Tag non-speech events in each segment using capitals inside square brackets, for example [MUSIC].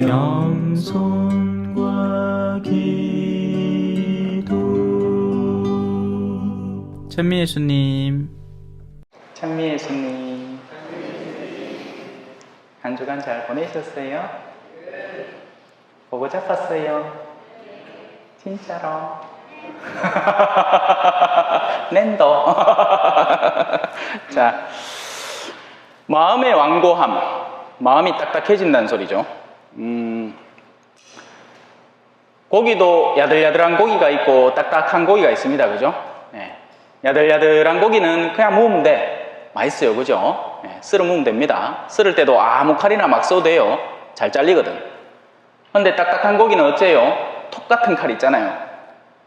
겸손과 기도 찬미 예수님 찬미 예수님 한 주간 잘 보내셨어요? 보고 잡았어요? 진짜로? [LAUGHS] 낸더 [LAUGHS] 자 마음의 완고함 마음이 딱딱해진다는 소리죠 음, 고기도 야들야들한 고기가 있고 딱딱한 고기가 있습니다. 그죠? 네. 야들야들한 고기는 그냥 무으면 돼. 맛있어요. 그죠? 네, 썰어 무으면 됩니다. 썰을 때도 아무 칼이나 막 써도 돼요. 잘 잘리거든. 근데 딱딱한 고기는 어째요? 톡 같은 칼 있잖아요.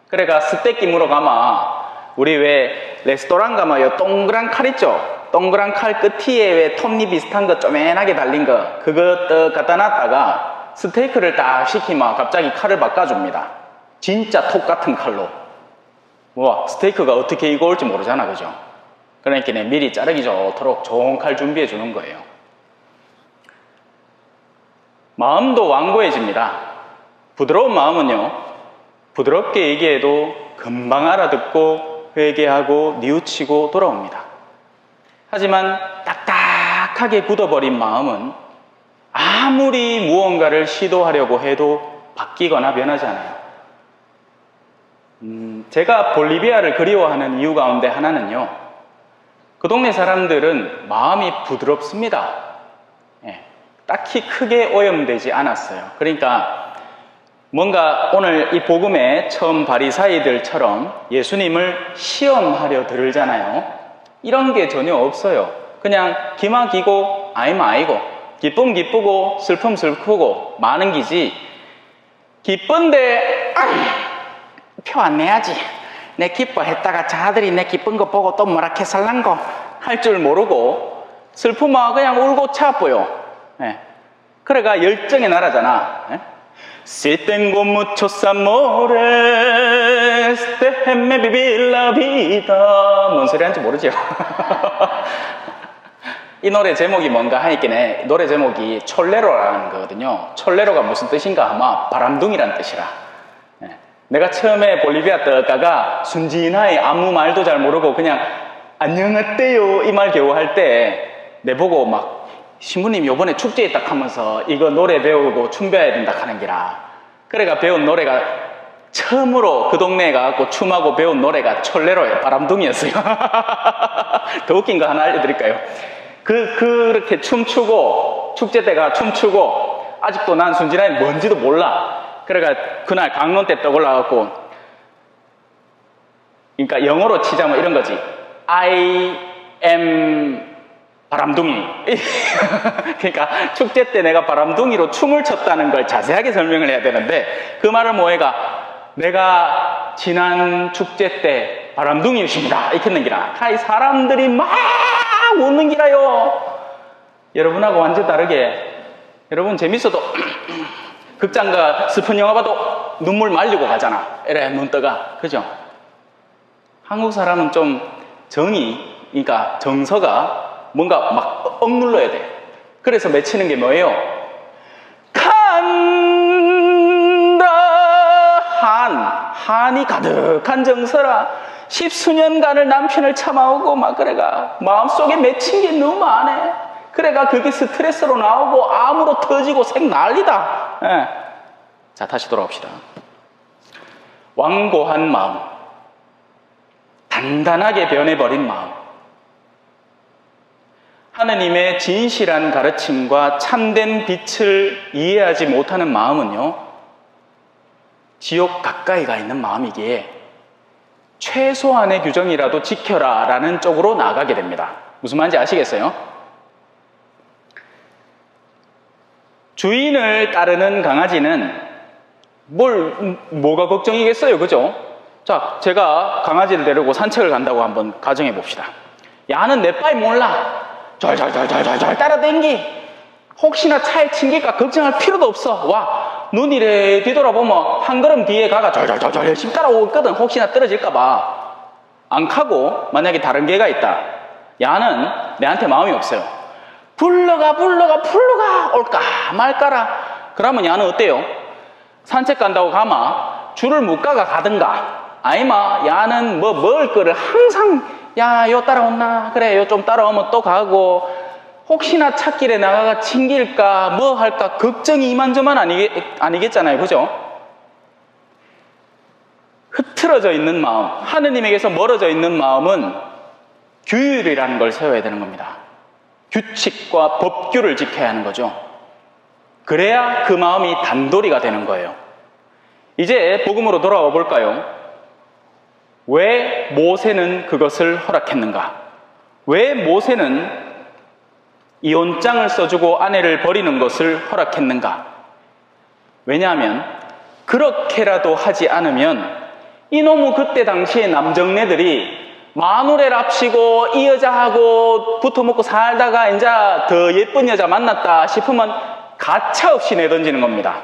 그래가 스테이크 으로 가마. 우리 왜 레스토랑 가마 요? 동그란 칼 있죠? 동그란 칼 끝에 왜 톱니 비슷한 거 쪼맨하게 달린 거떡 갖다 놨다가 스테이크를 딱 시키면 갑자기 칼을 바꿔줍니다 진짜 톡 같은 칼로 와 스테이크가 어떻게 익어올지 모르잖아 그죠? 그러니까 미리 자르기 좋도록 좋은 칼 준비해 주는 거예요 마음도 완고해집니다 부드러운 마음은요 부드럽게 얘기해도 금방 알아듣고 회개하고 뉘우치고 돌아옵니다. 하지만 딱딱하게 굳어버린 마음은 아무리 무언가를 시도하려고 해도 바뀌거나 변하지 않아요. 음, 제가 볼리비아를 그리워하는 이유 가운데 하나는요. 그 동네 사람들은 마음이 부드럽습니다. 예, 딱히 크게 오염되지 않았어요. 그러니까 뭔가 오늘 이 복음에 처음 바리사이들처럼 예수님을 시험하려 들잖아요. 이런 게 전혀 없어요. 그냥 기막이고 아이면 아이고 기쁨 기쁘고 슬픔 슬프고 많은 기지 기쁜데 표 안 내야지 내 기뻐했다가 자들이 내 기쁜 거 보고 또 뭐라 캐살란거 할 줄 모르고 슬픔아 그냥 울고 차보요 예. 그래가 열정의 나라잖아 예? Si tengo muchos amores, déjenme vivir la vida. 뭔 소리 하는지 모르죠? [LAUGHS] 이 노래 제목이 뭔가 하니까 노래 제목이 촐레로라는 거거든요. 촐레로가 무슨 뜻인가 아마 바람둥이란 뜻이라. 예. 내가 처음에 볼리비아 떠가가 순진하게 아무 말도 잘 모르고 그냥 안녕하세요 이 말 겨우 할 때 내보고 막 신부님 요번에 축제에 딱 하면서 이거 노래 배우고 춤 배워야 된다 하는 기라. 그래가 배운 노래가 처음으로 그 동네에 가고 춤하고 배운 노래가 철레로예요. 바람둥이였어요. [LAUGHS] 더 웃긴 거 하나 알려드릴까요? 그, 그렇게 춤추고, 축제 때가 춤추고, 아직도 난 순진하게 뭔지도 몰라. 그래가 그날 강론 때떡 올라갔고, 그러니까 영어로 치자면 이런 거지. I am 바람둥이. [LAUGHS] 그러니까 축제 때 내가 바람둥이로 춤을 췄다는 걸 자세하게 설명을 해야 되는데 그 말은 뭐해가 내가 지난 축제 때 바람둥이였습니다. 이렇게 했는 기라. 하이 사람들이 막 웃는 기라요. 여러분하고 완전 다르게 여러분 재밌어도 [CLEARS THROAT] 극장가 슬픈 영화 봐도 눈물 말리고 가잖아. 에래 눈 떠가. 그죠? 한국 사람은 좀 정이 그러니까 정서가 뭔가 막 억눌러야 돼. 그래서 맺히는 게 뭐예요? 간다 한 한이 가득한 정서라 십수년간을 남편을 참아오고 막 그래가 마음속에 맺힌 게 너무 많네. 그래가 그게 스트레스로 나오고 암으로 터지고 생 난리다. 예. 자 다시 돌아옵시다. 완고한 마음, 단단하게 변해버린 마음. 하느님의 진실한 가르침과 참된 빛을 이해하지 못하는 마음은요, 지옥 가까이 가 있는 마음이기에 최소한의 규정이라도 지켜라 라는 쪽으로 나가게 됩니다. 무슨 말인지 아시겠어요? 주인을 따르는 강아지는 뭘, 뭐가 걱정이겠어요? 그죠? 자, 제가 강아지를 데리고 산책을 간다고 한번 가정해 봅시다. 야는 내 빠이 몰라. 절절절절절 따라댕기. 혹시나 차에 튕길까 걱정할 필요도 없어. 와, 눈 이 래 뒤돌아보면 한 걸음 뒤에 가가 절절절절 열심히 따라오거든. 혹시나 떨어질까봐. 안 가고 만약에 다른 개가 있다. 야는 내한테 마음이 없어요. 불러가 불러가 불러가 올까 말까라. 그러면 야는 어때요? 산책 간다고 가마 줄을 못 가가 가든가 아니마 야는 뭐 먹을 거를 항상 야 요 따라온나 그래 요 좀 따라오면 또 가고 혹시나 찾길에 나가가 튕길까 뭐 할까 걱정이 이만저만 아니, 아니겠잖아요 그죠? 흐트러져 있는 마음 하느님에게서 멀어져 있는 마음은 규율이라는 걸 세워야 되는 겁니다 규칙과 법규를 지켜야 하는 거죠 그래야 그 마음이 단도리가 되는 거예요. 이제 복음으로 돌아와 볼까요? 왜 모세는 그것을 허락했는가? 왜 모세는 이혼장을 써주고 아내를 버리는 것을 허락했는가? 왜냐하면 그렇게라도 하지 않으면 이놈의 그때 당시에 남정네들이 마누라랍시고 이 여자하고 붙어먹고 살다가 이제 더 예쁜 여자 만났다 싶으면 가차 없이 내던지는 겁니다.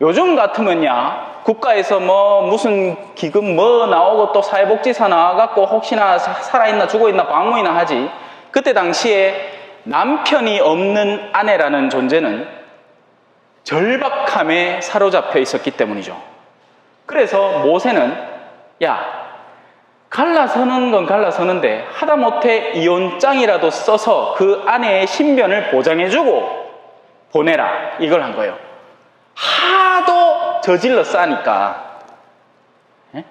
요즘 같으면야 국가에서 뭐 무슨 기금 뭐 나오고 또 사회복지사 나와갖고 혹시나 살아있나 죽어있나 방문이나 하지 그때 당시에 남편이 없는 아내라는 존재는 절박함에 사로잡혀 있었기 때문이죠. 그래서 모세는 야 갈라서는 건 갈라서는데 하다못해 이혼장이라도 써서 그 아내의 신변을 보장해주고 보내라. 이걸 한 거예요. 하도 저질러 싸니까. 예?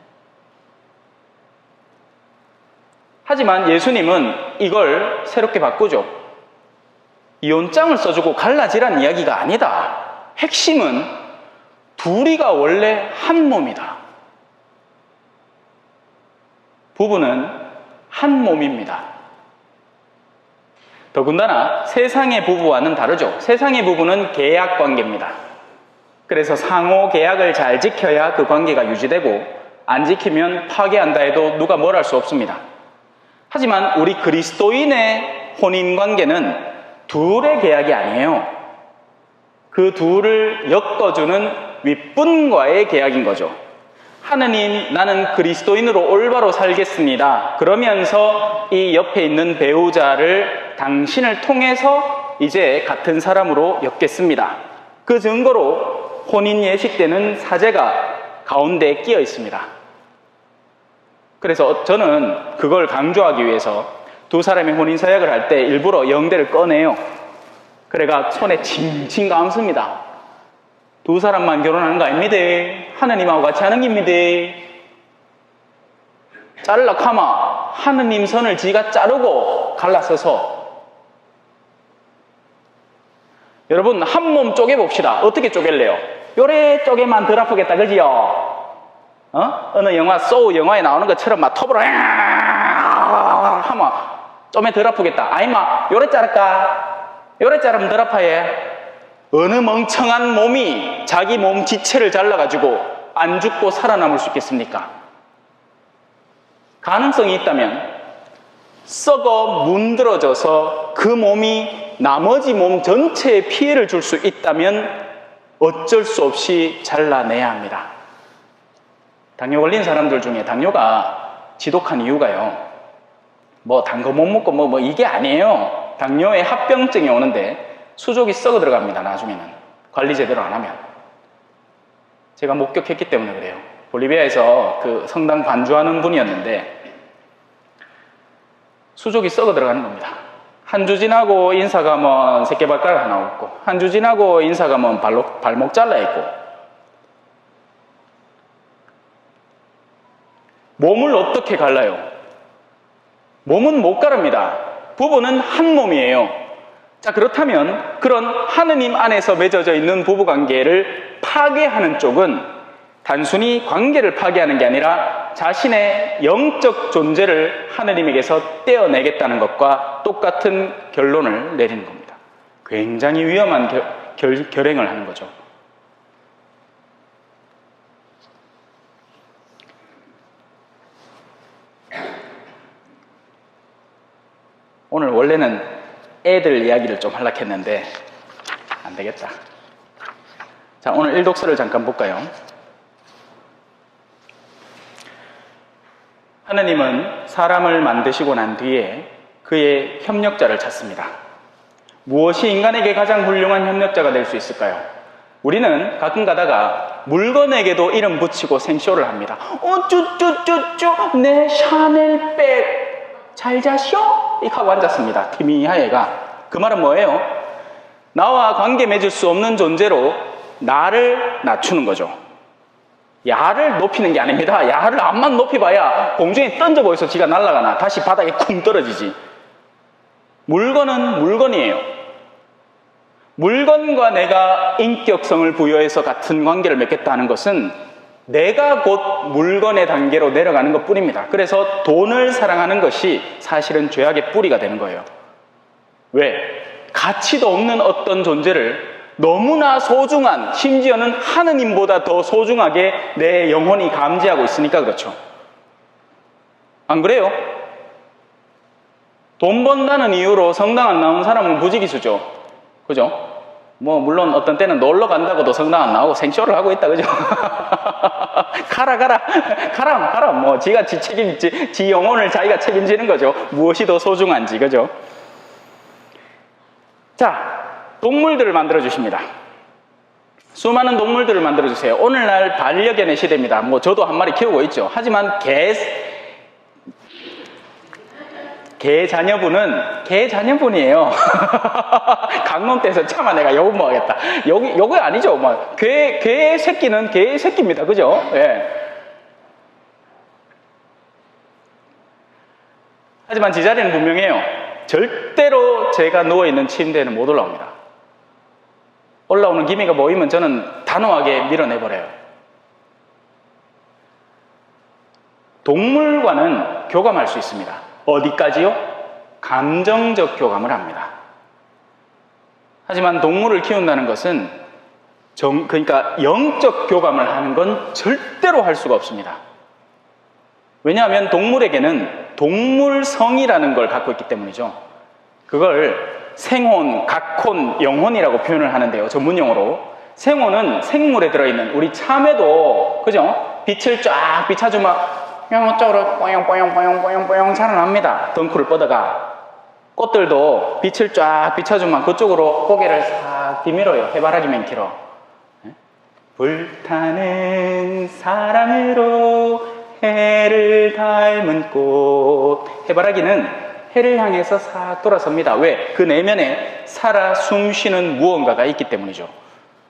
하지만 예수님은 이걸 새롭게 바꾸죠. 이혼장을 써주고 갈라지란 이야기가 아니다. 핵심은 둘이가 원래 한 몸이다. 부부는 한 몸입니다. 더군다나 세상의 부부와는 다르죠. 세상의 부부는 계약 관계입니다. 그래서 상호 계약을 잘 지켜야 그 관계가 유지되고 안 지키면 파괴한다 해도 누가 뭘 할 수 없습니다. 하지만 우리 그리스도인의 혼인 관계는 둘의 계약이 아니에요. 그 둘을 엮어주는 윗분과의 계약인 거죠. 하느님, 나는 그리스도인으로 올바로 살겠습니다. 그러면서 이 옆에 있는 배우자를 당신을 통해서 이제 같은 사람으로 엮겠습니다. 그 증거로 혼인 예식 때는 사제가 가운데 끼어 있습니다. 그래서 저는 그걸 강조하기 위해서 두 사람의 혼인 사약을 할 때 일부러 영대를 꺼내요. 그래가 손에 칭칭 감습니다. 두 사람만 결혼하는 거 아닙니다. 하느님하고 같이 하는 겁니다. 자르라 카마 하느님 선을 지가 자르고 갈라서서 여러분 한 몸 쪼개봅시다. 어떻게 쪼갤래요? 요래 쪼개만 덜 아프겠다 그지요? 어? 어느 영화 소우 영화에 나오는 것처럼 막 톱으로 하면 좀에 덜 아프겠다. 아니마 요래 자를까? 요래 자르면 덜 아파해. 어느 멍청한 몸이 자기 몸 지체를 잘라가지고 안 죽고 살아남을 수 있겠습니까? 가능성이 있다면 썩어 문드러져서 그 몸이 나머지 몸 전체에 피해를 줄 수 있다면 어쩔 수 없이 잘라내야 합니다. 당뇨 걸린 사람들 중에 당뇨가 지독한 이유가요. 뭐 단 거 못 먹고 뭐, 뭐 이게 아니에요. 당뇨에 합병증이 오는데 수족이 썩어 들어갑니다. 나중에는 관리 제대로 안 하면 제가 목격했기 때문에 그래요. 볼리비아에서 그 성당 반주하는 분이었는데 수족이 썩어 들어가는 겁니다. 한 주 지나고 인사 가면 새끼발가락 하나 없고 한 주 지나고 인사 가면 발목, 발목 잘라 있고 몸을 어떻게 갈라요? 몸은 못 가릅니다. 부부는 한 몸이에요. 자, 그렇다면 그런 하느님 안에서 맺어져 있는 부부 관계를 파괴하는 쪽은 단순히 관계를 파괴하는 게 아니라 자신의 영적 존재를 하느님에게서 떼어내겠다는 것과 똑같은 결론을 내리는 겁니다. 굉장히 위험한 결, 결, 결행을 하는 거죠. 오늘 원래는 애들 이야기를 좀 하려고 했는데 안 되겠다. 자, 오늘 일독서를 잠깐 볼까요? 하느님은 사람을 만드시고 난 뒤에 그의 협력자를 찾습니다. 무엇이 인간에게 가장 훌륭한 협력자가 될 수 있을까요? 우리는 가끔 가다가 물건에게도 이름 붙이고 생쇼를 합니다. 어, 쭈쭈쭈쭈, 내 샤넬백 잘 자쇼? 이렇게 하고 앉았습니다. 티미하예가. 그 말은 뭐예요? 나와 관계 맺을 수 없는 존재로 나를 낮추는 거죠. 야를 높이는 게 아닙니다. 야를 앞만 높이봐야 공중에 던져보여서 지가 날아가나 다시 바닥에 쿵 떨어지지. 물건은 물건이에요. 물건과 내가 인격성을 부여해서 같은 관계를 맺겠다는 것은 내가 곧 물건의 단계로 내려가는 것 뿐입니다. 그래서 돈을 사랑하는 것이 사실은 죄악의 뿌리가 되는 거예요. 왜? 가치도 없는 어떤 존재를 너무나 소중한, 심지어는 하느님보다 더 소중하게 내 영혼이 감지하고 있으니까 그렇죠. 안 그래요? 돈 번다는 이유로 성당 안 나온 사람은 무지기수죠. 그죠? 뭐, 물론 어떤 때는 놀러 간다고도 성당 안 나오고 생쇼를 하고 있다, 그죠? [LAUGHS] 가라, 가라. 가라, 가라. 뭐, 지가 지 책임지, 지 영혼을 자기가 책임지는 거죠. 무엇이 더 소중한지, 그죠? 자, 동물들을 만들어 주십니다. 수많은 동물들을 만들어 주세요. 오늘날 반려견의 시대입니다. 뭐 저도 한 마리 키우고 있죠. 하지만 개, 개 자녀분은 개 자녀분이에요. [LAUGHS] 강론 때에서 차마 내가 욕 먹어야겠다. 여기 요거 아니죠. 뭐 개, 개 새끼는 개 새끼입니다. 그죠? 예. 하지만 제자리는 분명해요. 절대로 제가 누워 있는 침대에는 못 올라옵니다. 올라오는 기미가 보이면 저는 단호하게 밀어내버려요. 동물과는 교감할 수 있습니다. 어디까지요? 감정적 교감을 합니다. 하지만 동물을 키운다는 것은 정, 그러니까 영적 교감을 하는 건 절대로 할 수가 없습니다. 왜냐하면 동물에게는 동물성이라는 걸 갖고 있기 때문이죠. 그걸 생혼, 각혼, 영혼이라고 표현을 하는데요. 전문용어로. 생혼은 생물에 들어있는 우리 참외도, 그죠? 빛을 쫙 비춰주면, 그냥 어쩌고 뽀용뽀용뽀용뽀용뽀용 자라납니다. 덩쿨을 뻗어가. 꽃들도 빛을 쫙 비춰주면 그쪽으로 고개를 싹 뒤밀어요. 해바라기 맨키로. 불타는 사랑으로 해를 닮은 꽃. 해바라기는 해를 향해서 싹 돌아섭니다. 왜? 그 내면에 살아 숨쉬는 무언가가 있기 때문이죠.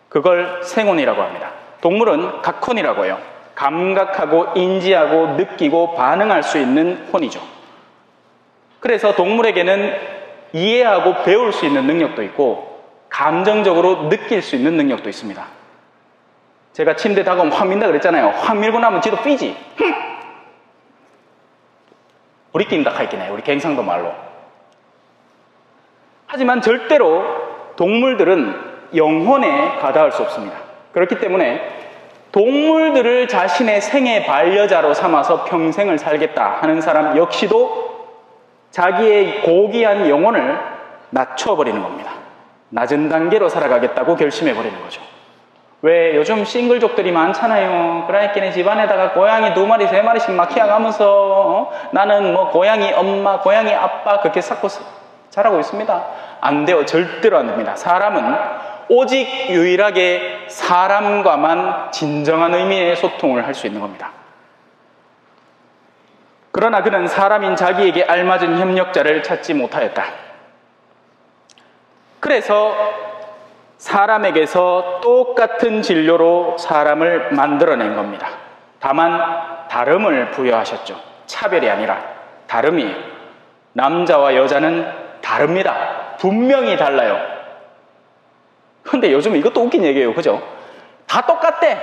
그걸 생혼이라고 합니다. 동물은 각혼이라고 해요. 감각하고 인지하고 느끼고 반응할 수 있는 혼이죠. 그래서 동물에게는 이해하고 배울 수 있는 능력도 있고 감정적으로 느낄 수 있는 능력도 있습니다. 제가 침대 다가오면 확 민다 그랬잖아요. 확 밀고 나면 지도 삐지. 우리 낀다 카이기네. 우리 갱상도 말로. 하지만 절대로 동물들은 영혼에 가닿을 수 없습니다. 그렇기 때문에 동물들을 자신의 생애 반려자로 삼아서 평생을 살겠다 하는 사람 역시도 자기의 고귀한 영혼을 낮춰버리는 겁니다. 낮은 단계로 살아가겠다고 결심해버리는 거죠. 왜 요즘 싱글족들이 많잖아요. 그러니까 집안에다가 고양이 두 마리, 세 마리씩 막 키워가면서 어? 나는 뭐 고양이 엄마, 고양이 아빠 그렇게 쌓고 자라고 있습니다. 안 돼요. 절대로 안 됩니다. 사람은 오직 유일하게 사람과만 진정한 의미의 소통을 할 수 있는 겁니다. 그러나 그는 사람인 자기에게 알맞은 협력자를 찾지 못하였다. 그래서 사람에게서 똑같은 진료로 사람을 만들어낸 겁니다. 다만 다름을 부여하셨죠. 차별이 아니라 다름이에요. 남자와 여자는 다릅니다. 분명히 달라요. 근데 요즘 이것도 웃긴 얘기예요. 그죠? 다 똑같대.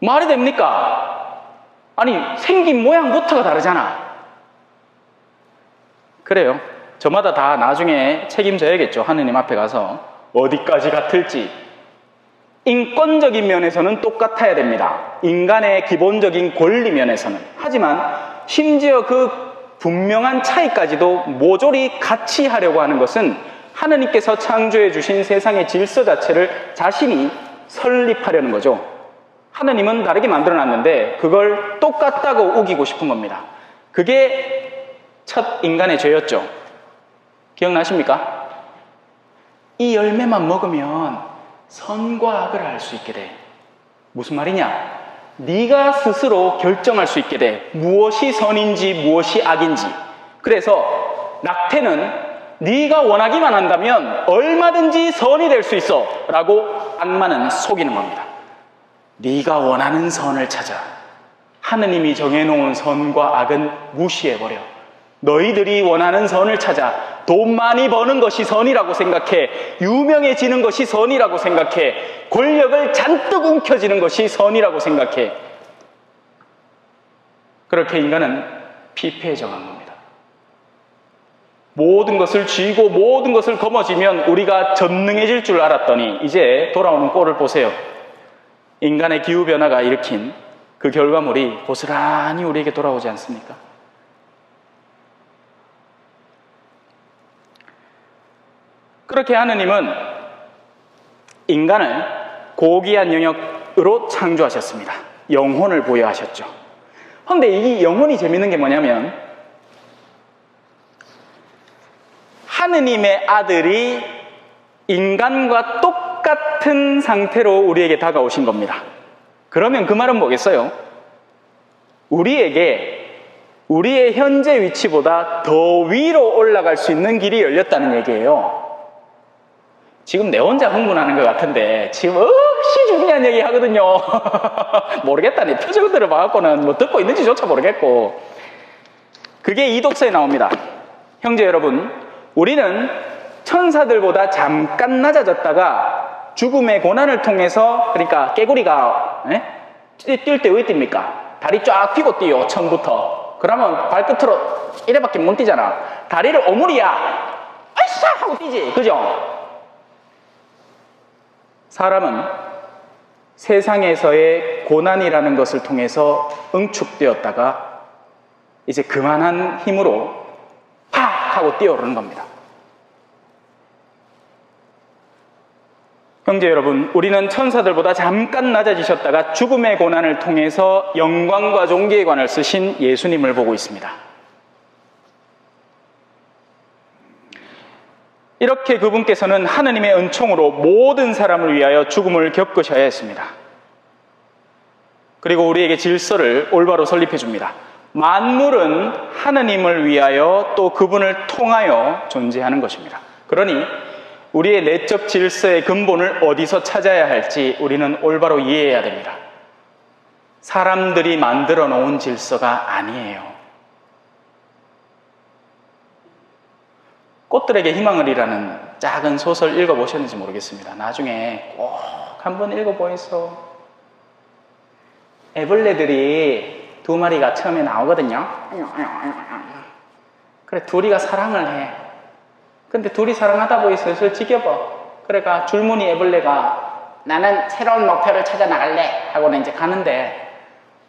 말이 됩니까? 아니, 생긴 모양부터가 다르잖아. 그래요. 저마다 다 나중에 책임져야겠죠. 하느님 앞에 가서. 어디까지 같을지. 인권적인 면에서는 똑같아야 됩니다. 인간의 기본적인 권리 면에서는. 하지만 심지어 그 분명한 차이까지도 모조리 같이 하려고 하는 것은 하느님께서 창조해 주신 세상의 질서 자체를 자신이 설립하려는 거죠. 하느님은 다르게 만들어 놨는데 그걸 똑같다고 우기고 싶은 겁니다. 그게 첫 인간의 죄였죠. 기억나십니까? 이 열매만 먹으면 선과 악을 알 수 있게 돼. 무슨 말이냐? 네가 스스로 결정할 수 있게 돼. 무엇이 선인지 무엇이 악인지. 그래서 낙태는 네가 원하기만 한다면 얼마든지 선이 될 수 있어 라고 악마는 속이는 겁니다. 네가 원하는 선을 찾아. 하느님이 정해놓은 선과 악은 무시해버려. 너희들이 원하는 선을 찾아 돈 많이 버는 것이 선이라고 생각해. 유명해지는 것이 선이라고 생각해. 권력을 잔뜩 움켜쥐는 것이 선이라고 생각해. 그렇게 인간은 정한 겁니다. 모든 것을 쥐고 모든 것을 거머쥐면 우리가 전능해질 줄 알았더니 이제 돌아오는 꼴을 보세요. 인간의 기후변화가 일으킨 그 결과물이 고스란히 우리에게 돌아오지 않습니까? 그렇게 하느님은 인간을 고귀한 영역으로 창조하셨습니다. 영혼을 부여하셨죠. 그런데 이 영혼이 재밌는 게 뭐냐면 하느님의 아들이 인간과 똑같은 상태로 우리에게 다가오신 겁니다. 그러면 그 말은 뭐겠어요? 우리에게 우리의 현재 위치보다 더 위로 올라갈 수 있는 길이 열렸다는 얘기예요. 지금 내 혼자 흥분하는 것 같은데 지금 억시 중요한 얘기 하거든요. [LAUGHS] 모르겠다. 내 표정들을 봐갖고는 뭐 듣고 있는지조차 모르겠고 그게 이 독서에 나옵니다. 형제 여러분, 우리는 천사들보다 잠깐 낮아졌다가 죽음의 고난을 통해서 그러니까 깨구리가 뛸 때 왜 뜁니까? 다리 쫙 펴고 뛰어 처음부터 그러면 발끝으로 이래밖에 못 뛰잖아 다리를 오므리야 아이샤 하고 뛰지 그죠? 사람은 세상에서의 고난이라는 것을 통해서 응축되었다가 이제 그만한 힘으로 팍 하고 뛰어오르는 겁니다. 형제 여러분, 우리는 천사들보다 잠깐 낮아지셨다가 죽음의 고난을 통해서 영광과 종기의 관을 쓰신 예수님을 보고 있습니다. 이렇게 그분께서는 하느님의 은총으로 모든 사람을 위하여 죽음을 겪으셔야 했습니다. 그리고 우리에게 질서를 올바로 설립해 줍니다. 만물은 하느님을 위하여 또 그분을 통하여 존재하는 것입니다. 그러니 우리의 내적 질서의 근본을 어디서 찾아야 할지 우리는 올바로 이해해야 됩니다. 사람들이 만들어 놓은 질서가 아니에요. 꽃들에게 희망을이라는 작은 소설 읽어보셨는지 모르겠습니다. 나중에 꼭 한번 읽어보이소. 애벌레들이 두 마리가 처음에 나오거든요. 그래, 둘이가 사랑을 해. 근데 둘이 사랑하다 보니 슬슬 지겨봐. 그래가 줄무늬 애벌레가 나는 새로운 목표를 찾아 나갈래 하고는 이제 가는데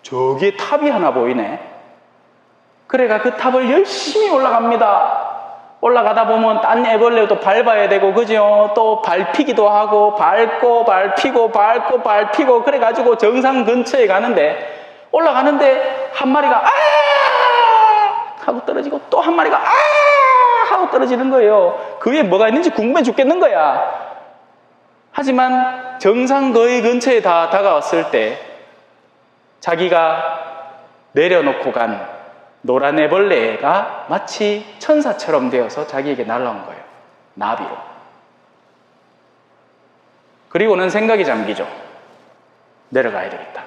저기에 탑이 하나 보이네. 그래가 그 탑을 열심히 올라갑니다. 올라가다 보면 딴 애벌레도 밟아야 되고 그죠? 또 밟히기도 하고 밟고 밟히고 밟고 밟히고 그래가지고 정상 근처에 가는데 올라가는데 한 마리가 아 하고 떨어지고 또 한 마리가 아 하고 떨어지는 거예요. 그 위에 뭐가 있는지 궁금해 죽겠는 거야. 하지만 정상 거의 근처에 다 다가왔을 때 자기가 내려놓고 간 노란 애벌레가 마치 천사처럼 되어서 자기에게 날라온 거예요. 나비로. 그리고는 생각이 잠기죠. 내려가야 되겠다.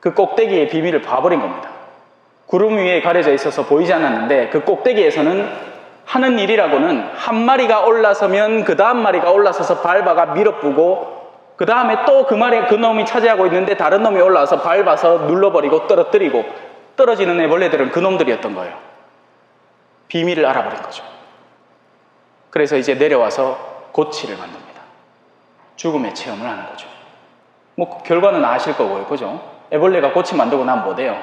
그 꼭대기의 비밀을 봐버린 겁니다. 구름 위에 가려져 있어서 보이지 않았는데 그 꼭대기에서는 하는 일이라고는 한 마리가 올라서면 그 다음 마리가 올라서서 밟아가 밀어쁘고 그 다음에 또 그 말에 그 놈이 차지하고 있는데 다른 놈이 올라와서 밟아서 눌러버리고 떨어뜨리고 떨어지는 애벌레들은 그 놈들이었던 거예요. 비밀을 알아버린 거죠. 그래서 이제 내려와서 고치를 만듭니다. 죽음의 체험을 하는 거죠. 뭐 결과는 아실 거고요. 그죠? 애벌레가 고치 만들고 나면 뭐돼요?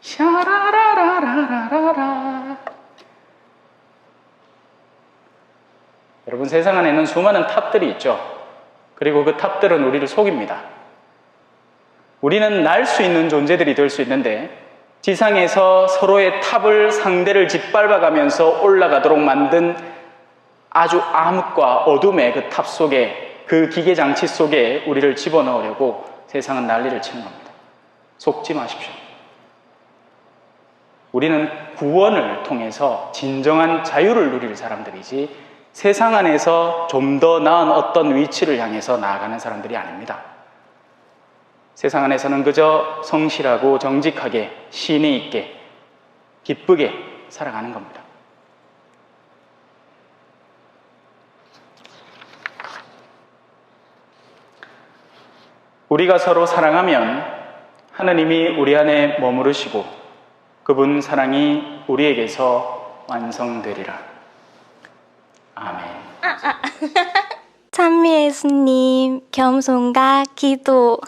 샤라라라라라라 여러분 세상 안에는 수많은 탑들이 있죠. 그리고 그 탑들은 우리를 속입니다. 우리는 날 수 있는 존재들이 될 수 있는데 지상에서 서로의 탑을 상대를 짓밟아가면서 올라가도록 만든 아주 암흑과 어둠의 그 탑 속에 그 기계 장치 속에 우리를 집어넣으려고 세상은 난리를 치는 겁니다. 속지 마십시오. 우리는 구원을 통해서 진정한 자유를 누릴 사람들이지 세상 안에서 좀 더 나은 어떤 위치를 향해서 나아가는 사람들이 아닙니다. 세상 안에서는 그저 성실하고 정직하게 신이 있게 기쁘게 살아가는 겁니다. 우리가 서로 사랑하면 하느님이 우리 안에 머무르시고 그분 사랑이 우리에게서 완성되리라. 아멘. [LAUGHS] 찬미 예수님, 겸손과 기도.